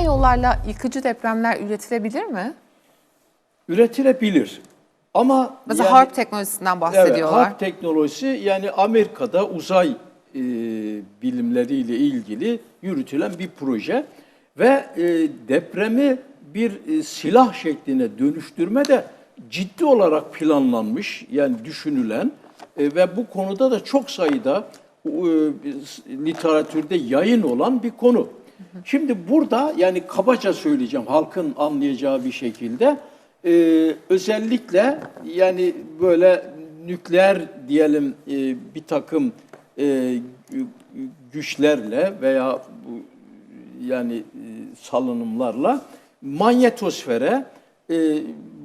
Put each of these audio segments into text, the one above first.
yollarla yıkıcı depremler üretilebilir mi? Üretilebilir. Ama Mesela yani- harp teknolojisinden bahsediyorlar. Evet, harp teknolojisi yani Amerika'da uzay e, bilimleriyle ilgili yürütülen bir proje ve e, depremi bir e, silah şekline dönüştürme de ciddi olarak planlanmış yani düşünülen e, ve bu konuda da çok sayıda e, literatürde yayın olan bir konu. Şimdi burada yani kabaca söyleyeceğim halkın anlayacağı bir şekilde e, özellikle yani böyle nükleer diyelim e, bir takım e, gü- güçlerle veya bu yani e, salınımlarla manyetosfere e,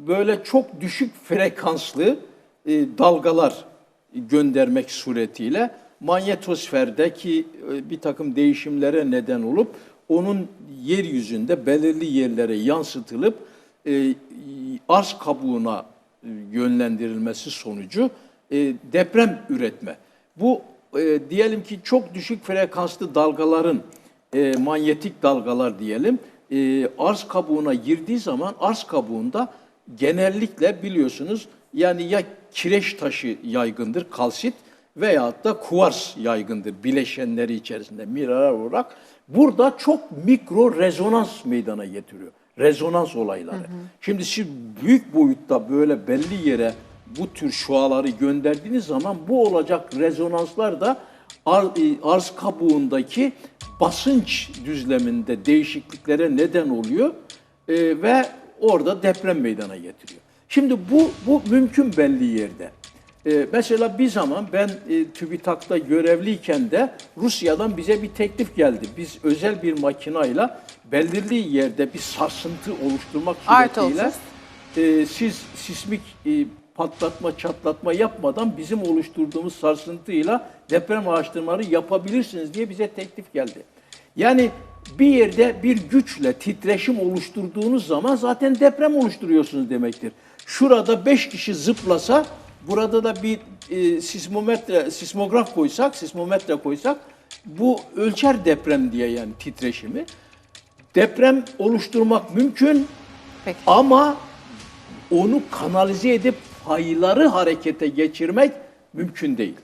böyle çok düşük frekanslı e, dalgalar göndermek suretiyle manyetosferdeki e, bir takım değişimlere neden olup onun yeryüzünde belirli yerlere yansıtılıp e, arz kabuğuna e, yönlendirilmesi sonucu e, deprem üretme. Bu e, diyelim ki çok düşük frekanslı dalgaların e, manyetik dalgalar diyelim e, arz kabuğuna girdiği zaman arz kabuğunda genellikle biliyorsunuz yani ya kireç taşı yaygındır kalsit veyahut da kuvars yaygındır bileşenleri içerisinde mineral olarak. Burada çok mikro rezonans meydana getiriyor. Rezonans olayları. Şimdi siz büyük boyutta böyle belli yere bu tür şuaları gönderdiğiniz zaman bu olacak rezonanslar da ar- e, arz kabuğundaki basınç düzleminde değişikliklere neden oluyor e, ve orada deprem meydana getiriyor. Şimdi bu bu mümkün belli yerde. E, mesela bir zaman ben e, TÜBİTAK'ta görevliyken de Rusya'dan bize bir teklif geldi. Biz özel bir makinayla belirli yerde bir sarsıntı oluşturmak suretiyle e, siz sismik e, patlatma çatlatma yapmadan bizim oluşturduğumuz sarsıntıyla deprem araştırmaları yapabilirsiniz diye bize teklif geldi. Yani bir yerde bir güçle titreşim oluşturduğunuz zaman zaten deprem oluşturuyorsunuz demektir. Şurada 5 kişi zıplasa burada da bir e, sismometre sismograf koysak, sismometre koysak bu ölçer deprem diye yani titreşimi. Deprem oluşturmak mümkün Peki. ama onu kanalize edip fayları harekete geçirmek mümkün değil.